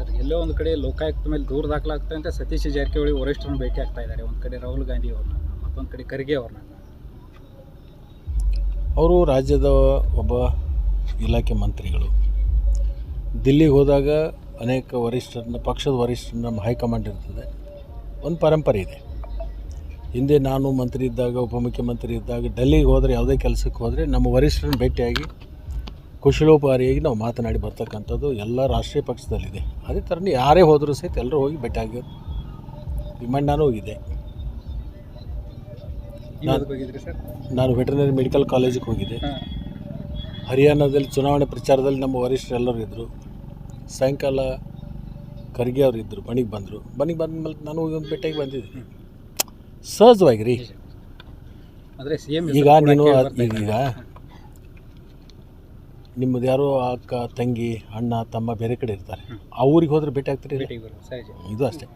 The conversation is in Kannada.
ಸರ್, ಎಲ್ಲೋ ಒಂದು ಕಡೆ ಲೋಕಾಯುಕ್ತ ಮೇಲೆ ದೂರ ದಾಖಲಾಗ್ತಾ ಅಂತ ಸತೀಶ್ ಜಾರಕಿಹೊಳಿ ವರಿಷ್ಠರನ್ನು ಭೇಟಿ ಆಗ್ತಾ ಇದ್ದಾರೆ. ಒಂದು ಕಡೆ ರಾಹುಲ್ ಗಾಂಧಿ ಅವ್ರನ್ನ, ಮತ್ತೊಂದು ಕಡೆ ಖರ್ಗೆ ಅವ್ರನ್ನ. ಅವರು ರಾಜ್ಯದ ಒಬ್ಬ ಇಲಾಖೆ ಮಂತ್ರಿಗಳು. ದಿಲ್ಲಿಗೆ ಹೋದಾಗ ಅನೇಕ ವರಿಷ್ಠರನ್ನ, ಪಕ್ಷದ ವರಿಷ್ಠರನ್ನ ಹೈಕಮಾಂಡ್ ಇರ್ತದೆ. ಒಂದು ಪರಂಪರೆ ಇದೆ. ಹಿಂದೆ ನಾನು ಮಂತ್ರಿ ಇದ್ದಾಗ, ಉಪಮುಖ್ಯಮಂತ್ರಿ ಇದ್ದಾಗ, ಡೆಲ್ಲಿಗೆ ಹೋದರೆ ಯಾವುದೇ ಕೆಲಸಕ್ಕೆ ಹೋದರೆ ನಮ್ಮ ವರಿಷ್ಠರನ್ನ ಭೇಟಿಯಾಗಿ ಕುಶಲೋಪಕಾರಿಯಾಗಿ ನಾವು ಮಾತನಾಡಿ ಬರ್ತಕ್ಕಂಥದ್ದು ಎಲ್ಲ ರಾಷ್ಟ್ರೀಯ ಪಕ್ಷದಲ್ಲಿದೆ. ಅದೇ ಥರನೇ ಯಾರೇ ಹೋದರೂ ಸಹಿತ ಎಲ್ಲರೂ ಹೋಗಿ ಭೇಟಿಯಾಗಿ ವಿಮಣ್ಣನೂ ಹೋಗಿದೆ ನಾನು ನಾನು ವೆಟರ್ನರಿ ಮೆಡಿಕಲ್ ಕಾಲೇಜಿಗೆ ಹೋಗಿದ್ದೆ. ಹರಿಯಾಣದಲ್ಲಿ ಚುನಾವಣೆ ಪ್ರಚಾರದಲ್ಲಿ ನಮ್ಮ ವರಿಷ್ಠರು ಎಲ್ಲರೂ ಇದ್ದರು ಸಾಯಂಕಾಲ ಖರ್ಗೆ ಅವರು ಇದ್ದರು ಮನೆಗೆ ಬಂದರು. ಮನೆಗೆ ಬಂದ ಮೇಲೆ ನಾನು ಹೋಗಿ ಒಂದು ಭೇಟಿಯಾಗಿ ಬಂದಿದ್ದೆ. ಸಹಜವಾಗಿ ರೀ ಈಗ ನೀನು ಈಗ ನಿಮ್ಮದು ಯಾರೋ ಅಕ್ಕ ತಂಗಿ ಅಣ್ಣ ತಮ್ಮ ಬೇರೆ ಕಡೆ ಇರ್ತಾರೆ. ಆ ಊರಿಗೆ ಹೋದ್ರೆ ಭೇಟಿ ಆಗ್ತೀರಿ ಇದು ಅಷ್ಟೇ.